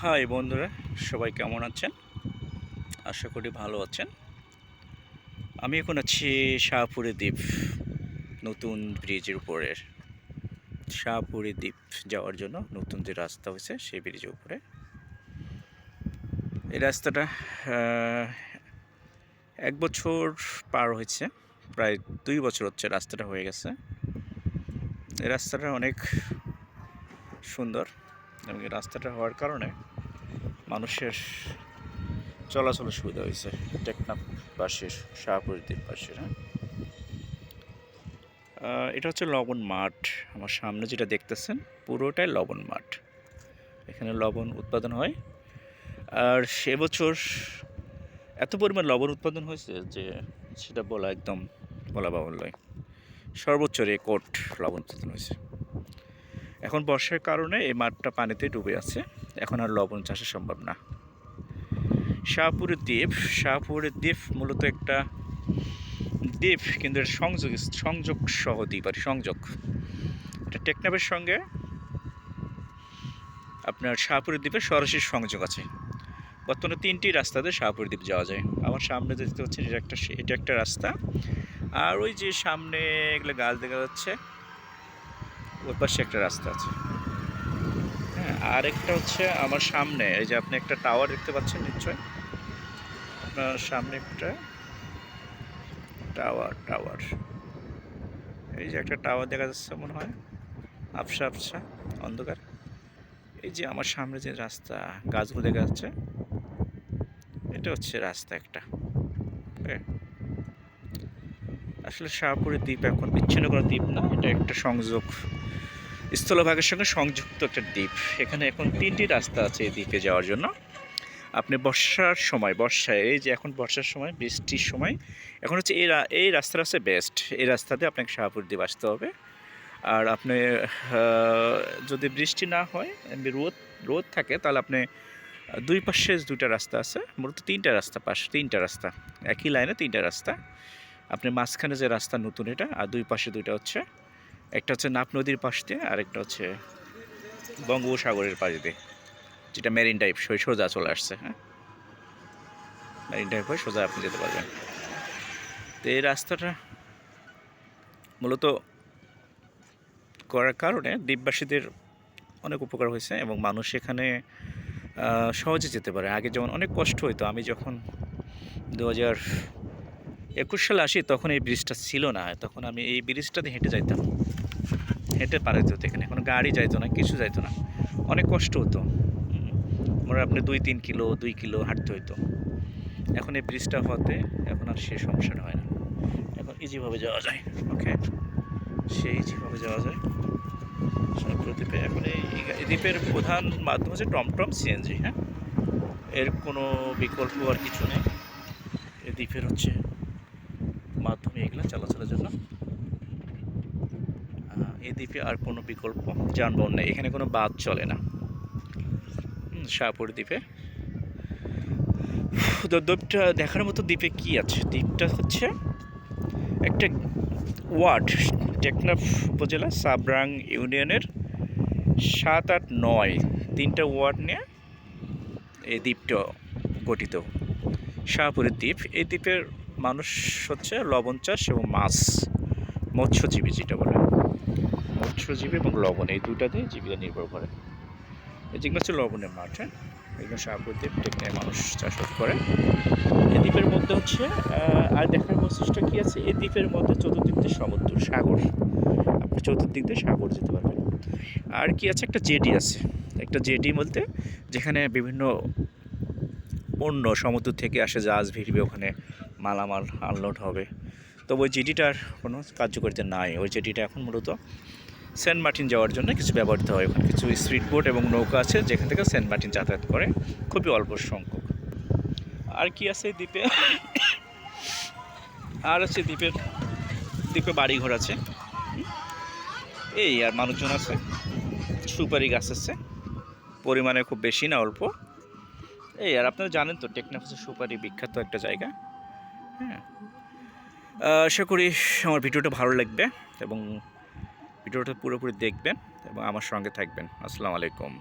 High বন্ধুরা, সবাই কেমন আছেন? আশা করি ভালো আছেন। আমি এখন আছি শাহপুরে দ্বীপ, নতুন ব্রিজের উপরের শাহপুরে দ্বীপ যাওয়ার জন্য নতুন যে রাস্তা হয়েছে, সেই ব্রিজের উপরে। এই রাস্তাটা এক বছর পার হয়েছে, প্রায় দুই বছর হচ্ছে রাস্তাটা হয়ে গেছে। এই রাস্তাটা অনেক সুন্দর। এবং এই রাস্তাটা হওয়ার কারণে মানুষের চলাচলের সুবিধা হয়েছে। টেকনাফ পাশের শাহপুরীদের পাশের হ্যাঁ এটা হচ্ছে লবণ মাঠ। আমার সামনে যেটা দেখতেছেন, পুরোটাই লবণ মাঠ। এখানে লবণ উৎপাদন হয়। আর সে বছর এত পরিমাণ লবণ উৎপাদন হয়েছে যে সেটা বলা একদম বলা বাহুল্য সর্বোচ্চ রেকর্ড লবণ উৎপাদন হয়েছে। এখন বর্ষার কারণে এই মাঠটা পানিতে ডুবে আছে। এখন আর লবণ চাষা সম্ভব না। শাহপুরের দ্বীপ শাহপুরের দ্বীপ মূলত একটা দ্বীপ, কিন্তু এর সংযোগ সংযোগ সহ দ্বীপ, আর সংযোগ। এটা টেকনাফের সঙ্গে আপনার শাহপুরের দ্বীপে সরাসরি সংযোগ আছে। বর্তমানে তিনটি রাস্তাতে শাহপুর দ্বীপ যাওয়া যায়। আমার সামনে দেখতে পাচ্ছেন, এটা একটা এটা একটা রাস্তা। আর ওই যে সামনে এগুলো গাছ দেখা যাচ্ছে ওর পাশে একটা রাস্তা আছে। হ্যাঁ আর একটা হচ্ছে আমার সামনে, এই যে আপনি একটা টাওয়ার দেখতে পাচ্ছেন নিশ্চয় আপনার সামনে একটা টাওয়ার টাওয়ার এই যে একটা টাওয়ার দেখা যাচ্ছে মনে হয়। আবসা আবসা অন্ধকার। এই যে আমার সামনে যে রাস্তা, গাছগুলো দেখা যাচ্ছে, এটা হচ্ছে রাস্তা একটা। হ্যাঁ। আসলে শাহপুরের দ্বীপ এখন বিচ্ছিন্ন কোনো দ্বীপ না, এটা একটা সংযোগ। স্থলভাগের সঙ্গে সংযুক্ত একটা দ্বীপ। এখানে এখন তিনটি রাস্তা আছে এই দ্বীপে যাওয়ার জন্য। আপনি বর্ষার সময়, বর্ষায়, এই যে এখন বর্ষার সময়, বৃষ্টির সময়, এখন হচ্ছে এই এই রাস্তাটা হচ্ছে বেস্ট। এই রাস্তাতে আপনাকে শাহপুর দ্বীপ আসতে হবে। আর আপনি যদি বৃষ্টি না হয় রোদ রোদ থাকে, তাহলে আপনি দুই পাশে দুইটা রাস্তা আছে, মূলত তিনটা রাস্তা, পাশ, তিনটা রাস্তা। একই লাইনে তিনটা রাস্তা। আপনি মাঝখানে যে রাস্তা নতুন এটা, আর দুই পাশে দুইটা হচ্ছে একটা হচ্ছে নাপ নদীর পাশ দিয়ে আর একটা হচ্ছে বঙ্গোপসাগরের পাশ দিয়ে, যেটা মেরিন টাইপ সোজা চলে আসছে হ্যাঁ? মেরিন টাইপ হয়ে সোজা আপনি যেতে পারবেন। তো এই রাস্তাটা মূলত করার কারণে দ্বীপবাসীদের অনেক উপকার হয়েছে এবং মানুষ এখানে সহজে যেতে পারে। আগে যেমন অনেক কষ্ট হইতো, আমি যখন দু হাজার একুশ সালে আসি তখন এই ব্রিজটা ছিল না, তখন আমি এই ব্রিজটাতে হেঁটে যাইতাম। হেঁটে পার হতো এখানে। কোনো গাড়ি যাইতো না, কিছু যাইতো না। অনেক কষ্ট হতো। মনে আপনি দুই তিন কিলো, দুই কিলো হাঁটতে হইতো। এখন এই ব্রিজটা হতে এখন আর সে সমস্যাটা হয় না। এখন ইজিভাবে যাওয়া যায়। ওকে সে ইজিভাবে যাওয়া যায়। সমুদ্র এখন এই দ্বীপের প্রধান মাধ্যম হচ্ছে টমটম সিএনজি হ্যাঁ? এর কোনো বিকল্প আর কিছু নেই। এই দ্বীপের হচ্ছে মাধ্যমে এগুলো চলাচলের জন্য। এই দ্বীপে আর কোনো বিকল্প যানবাহন নেই। এখানে কোনো বাস চলে না। শাহপুর দ্বীপে। দ্বীপটা দেখার মতো দ্বীপে কি আছে? দ্বীপটা হচ্ছে একটা ওয়ার্ড, টেকনাফ উপজেলা, সাবরাং ইউনিয়নের সাত আট নয়। তিনটা ওয়ার্ড নিয়ে এই দ্বীপটা গঠিত। শাহপুরের দ্বীপ, এই দ্বীপের মানুষ হচ্ছে লবণ চাষ এবং মাছ, মৎস্যজীবী যেটা বলে। মৎস্যজীবী এবং লবণ, এই দুটাতে জীবিকা নির্ভর করে। এই যেগুলো হচ্ছে লবণের মাঠ হ্যাঁ? এগুলো শাহপুর দ্বীপ টেকনায় মানুষ চাষবাস করে। এই দ্বীপের মধ্যে হচ্ছে আর দেখার বৈশিষ্ট্য কী আছে? এই দ্বীপের মধ্যে চতুর্দিক দিয়ে সমুদ্র, সাগর। আপনি চতুর্দিক দিয়ে সাগর যেতে পারবেন আর কি আছে? একটা জেডি আছে। একটা জেডি বলতে, যেখানে বিভিন্ন পণ্য সমুদ্র থেকে আসে জাহাজ ভিড়বে ওখানে মালামাল আনলোড হবে। তো ওই জেডিটার কোনো কার্যকারিতা নাই। ওই জেডিটা এখন মূলত সেন্ট মার্টিন যাওয়ার জন্য কিছু ব্যবহৃত হয় ওখানে। কিছু স্পিড বোট এবং নৌকা আছে, যেখান থেকে সেন্ট মার্টিন যাতায়াত করে। খুবই অল্প সংখ্যক। আর কি আছে দ্বীপে? আর আছে দ্বীপের, দ্বীপে বাড়ি ঘর আছে এই আর মানুষজন আছে। সুপারি গাছ আছে। পরিমাণে খুব বেশি না অল্প। এই আর আপনারা জানেন তো, টেকনাফ সুপারি বিখ্যাত একটা জায়গা। হ্যাঁ। আশা করি আমার ভিডিওটা ভালো লাগবে এবং ভিডিওটা পুরোপুরি দেখবেন এবং আমার সঙ্গে থাকবেন। আসসালামু আলাইকুম।